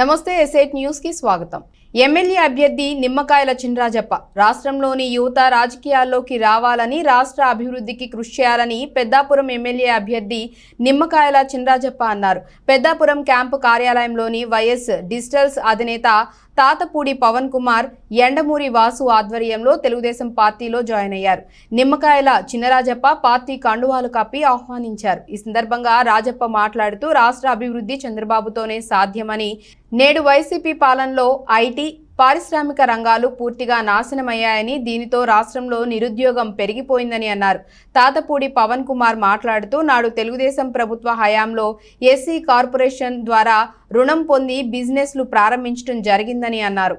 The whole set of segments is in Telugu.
నమస్తే ఎస్ఐట్ న్యూస్కి స్వాగతం. ఎమ్మెల్యే అభ్యర్థి నిమ్మకాయల చినరాజప్ప. రాష్ట్రంలోని యువత రాజకీయాల్లోకి రావాలని రాష్ట్ర అభివృద్ధికి కృషి చేయాలని పెద్దాపురం ఎమ్మెల్యే అభ్యర్థి నిమ్మకాయల చినరాజప్ప అన్నారు. పెద్దాపురం క్యాంపు కార్యాలయంలోని వైఎస్ డిజిటల్స్ అధినేత తాతపూడి పవన్ కుమార్ ఎండమూరి వాసు ఆధ్వర్యంలో తెలుగుదేశం పార్టీలో జాయిన్ అయ్యారు. నిమ్మకాయల చిన్నరాజప్ప పార్టీ కండువాలు కప్పి ఆహ్వానించారు. ఈ సందర్భంగా రాజప్ప మాట్లాడుతూ రాష్ట్ర అభివృద్ధి చంద్రబాబుతోనే సాధ్యమని నేడు వైసీపీ పాలనలో ఐటీ పారిశ్రామిక రంగాలు పూర్తిగా నాశనమయ్యాయని దీనితో రాష్ట్రంలో నిరుద్యోగం పెరిగిపోయిందని అన్నారు. తాతపూడి పవన్ కుమార్ మాట్లాడుతూ నాడు తెలుగుదేశం ప్రభుత్వ హయాంలో ఎస్సీ కార్పొరేషన్ ద్వారా రుణం పొంది బిజినెస్లు ప్రారంభించడం జరిగిందని అన్నారు.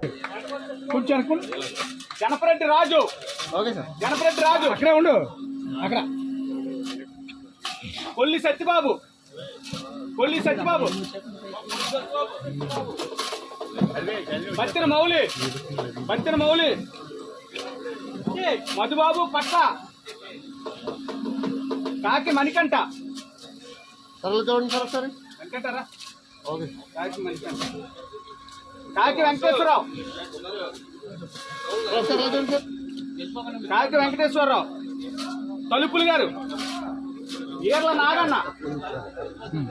కూర్చోండి కూర్చో. గణపరెడ్డి రాజు. Okay sir. గణపరెడ్డి రాజు. అక్కడే ఉండు. అక్కడ. కొల్లి సత్యబాబు. కొల్లి సత్యబాబు. బత్తిన మౌలి బత్తిన మౌలి. మధుబాబు పట్ట. కాకి ఒకసారి. వెంకటరా? ఓకే. కాకి మణికంఠ. కాకి వెంకటేశ్వరరావు. కాకి వెంకటేశ్వరరావు. తలుపులు గారు. ఏర్ల నాగన్న.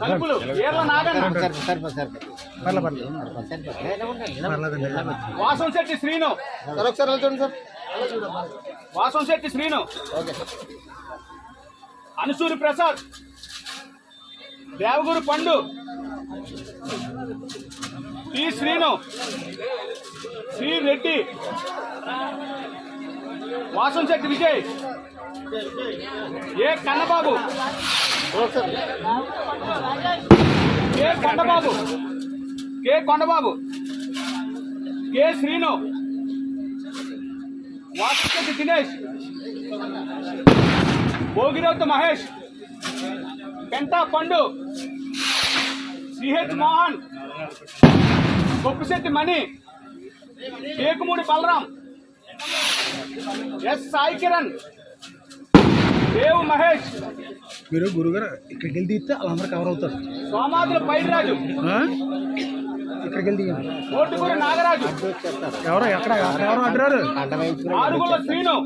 తలుపులు ఏర్ల నాగన్న. వాసం శెట్టి శ్రీను. సార్ ఒకసారి చూడండి sir Vasam Setti Srinu. Okay Anusuri Prasad. Devaguru Pandu. T Srinu. Sri Reddy. Vasam Setti Vijay. A Kannababu? Kandababu K Kondababu? K Kondababu Srinu? Vasupati Dinesh? Bhogiroutu Mahesh? Penta Pandu? CH Mohan? Boppusetti Mani? Ekumudi Balaram? S Sai Kiran Devu Mahesh. మీరు గురుగారు ఇక్కడికి వెళ్ళి తీస్తే వాళ్ళందరూ కవర్ అవుతారు. సోమాదుల పైడిరాజు. ఆ? ఇక్కడికి వెళ్ళి తీయండి. కోటికూరి నాగరాజు. ఎవరో ఎక్కడ ఎవరో అడ్డారు ఆరుగుల శ్రీను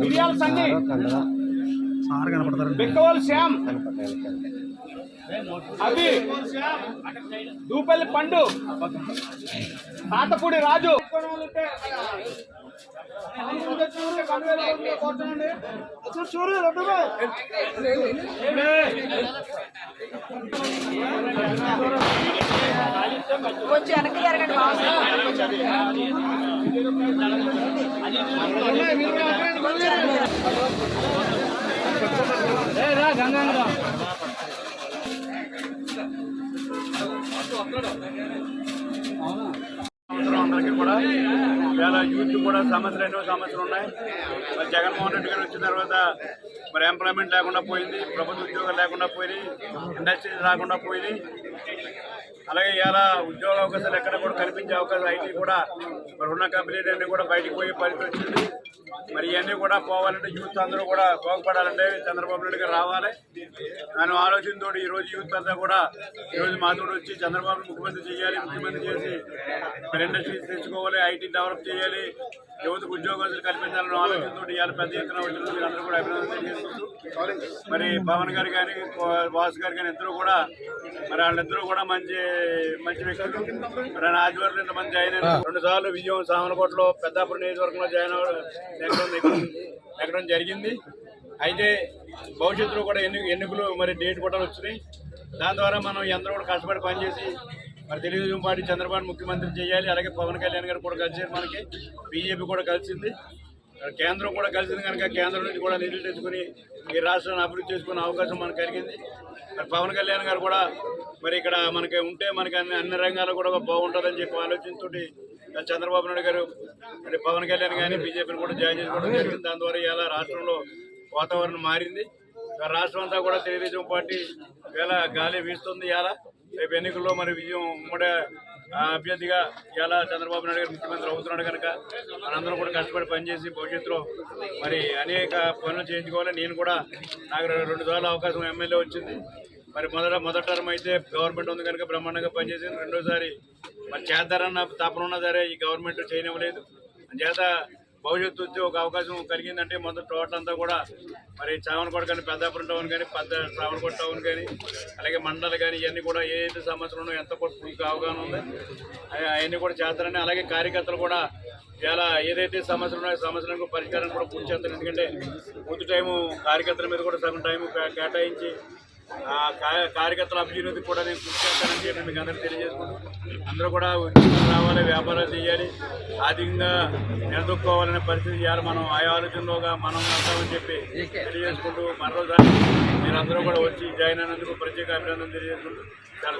మిరియాల సార్ కనపడతారండి. బిక్కవోలు శ్యామ్. అవి దూపల్లి పండు తాతపూడి రాజు. కొంచెం వెనక్కి జరగండి అందరికీ కూడా చాలా యూత్ కూడా సమస్యలు ఎన్నో సమస్యలు ఉన్నాయి. మరి జగన్మోహన్ రెడ్డి గారు వచ్చిన తర్వాత మరి ఎంప్లాయ్మెంట్ లేకుండా పోయింది ప్రభుత్వ ఉద్యోగాలు లేకుండా పోయినాయి ఇండస్ట్రీస్ రాకుండా పోయినాయి. అలాగే ఇలా ఉద్యోగ అవకాశాలు ఎక్కడ కూడా కనిపించే అవకాశాలు ఐటీ కూడా మరి ఉన్న కంపెనీలు అన్ని కూడా బయటకు పోయే పరిస్థితి వచ్చింది. మరి ఇవన్నీ కూడా పోవాలంటే యూత్ అందరూ కూడా బాగుపడాలంటే చంద్రబాబు నాయుడు గారు రావాలి. దాని ఆలోచనతో ఈ రోజు యూత్ అంతా కూడా ఈ రోజు మాతోడు వచ్చి చంద్రబాబు ముఖ్యమంత్రి చేయాలి ముఖ్యమంత్రి చేసి మరి ఇండస్ట్రీస్ తెచ్చుకోవాలి ఐటీ డెవలప్ చేయాలి. యువతకు ఉద్యోగాలు కల్పించాలన్న ఆలోచనతో ఇవాళ పెద్ద ఎత్తున వచ్చిన మీరు అందరూ కూడా అభినందన చేసుకుంటూ మరి పవన్ గారు కానీ బాస్ గారు కానీ ఇద్దరు కూడా మరి వాళ్ళిద్దరూ కూడా మంచి మంచి వ్యక్తులు. మరి ఆయన ఆదివారం ఇంతమంది జాయిన్ అయినారు. రెండు సార్లు విజయం సామనకోటలో పెద్దాపురం నియోజకవర్గంలో జాయిన్ అవ్వడం ఎక్కడం ఎక్కడం జరిగింది. అయితే భవిష్యత్తులో కూడా ఎన్ని ఎన్నికలు మరి డేట్ కూడా వచ్చినాయి. దాని ద్వారా మనం అందరూ కూడా కష్టపడి పనిచేసి మరి తెలుగుదేశం పార్టీ చంద్రబాబు ముఖ్యమంత్రి చేయాలి అలాగే పవన్ కళ్యాణ్ గారు కూడా కలిసారు మనకి బీజేపీ కూడా కలిసింది. కేంద్రం కూడా కలిసింది కనుక కేంద్రం నుంచి కూడా నిధులు తెచ్చుకుని ఈ రాష్ట్రాన్ని అభివృద్ధి చేసుకునే అవకాశం మనకు కలిగింది. మరి పవన్ కళ్యాణ్ గారు కూడా మరి ఇక్కడ మనకి ఉంటే మనకి అన్ని అన్ని రంగాల్లో కూడా బాగుంటుందని చెప్పి ఆలోచనతోటి చంద్రబాబు నాయుడు గారు మరి పవన్ కళ్యాణ్ కానీ బీజేపీని కూడా జాయిన్ చేసుకోవడం జరిగింది. దాని ద్వారా ఇలా రాష్ట్రంలో వాతావరణం మారింది. రాష్ట్రం అంతా కూడా తెలుగుదేశం పార్టీ వేళ గాలి వీస్తుంది ఇలా రేపు ఎన్నికల్లో మరి విజయం ఉమ్మడి అభ్యర్థిగా ఇలా చంద్రబాబు నాయుడు గారు ముఖ్యమంత్రి అవుతున్నాడు కనుక మనందరం కూడా కష్టపడి పనిచేసి భవిష్యత్తులో మరి అనేక పనులు చేయించుకోవాలి. నేను కూడా నాకు రెండు సార్లు అవకాశం ఎమ్మెల్యే వచ్చింది. మరి మొదట మొదటి టర్మ్ అయితే గవర్నమెంట్ ఉంది కనుక బ్రహ్మాండంగా పనిచేసింది. రెండోసారి మరి చేద్దారన్న తపన ఉన్నా సరే ఈ గవర్నమెంట్ చేయనివ్వలేదు. చేత భవిష్యత్తు ఉద్యోగ ఒక అవకాశం కలిగిందంటే మొదటి టోటల్ అంతా కూడా మరి చావనకోట కానీ పెద్దాపురం టౌన్ కానీ పెద్ద శ్రావణకోట టౌన్ కానీ అలాగే మండలు కానీ ఇవన్నీ కూడా ఏదైతే సమస్యలు ఉన్నాయో ఎంత కూడా పూర్తిగా అవగాహన ఉంది. అవన్నీ కూడా చేస్తారని అలాగే కార్యకర్తలు కూడా చాలా ఏదైతే సమస్యలు ఉన్నాయో సమస్యలకు పరిష్కారం కూడా పూర్తి చేస్తారు. ఎందుకంటే పూర్తి టైము కార్యకర్తల మీద కూడా సగం టైం కేటాయించి ఆ కార్యకర్తల అభివృద్ధి కూడా నేను పూర్తి చేస్తానని చెప్పి మీకు అందరికీ తెలియజేసుకుంటాను అందరూ కూడా ఉద్యోగం రావాలి వ్యాపారాలు చేయాలి. ఆర్థికంగా నిలదొక్కోవాలనే పరిస్థితి చేయాలి. మనం ఆ ఆలోచనలోగా మనం వస్తామని చెప్పి తెలియజేసుకుంటూ మరోసారి మీరందరూ కూడా వచ్చి జాయిన్ అయినందుకు ప్రత్యేక అభినందన తెలియజేసుకుంటూ చాలా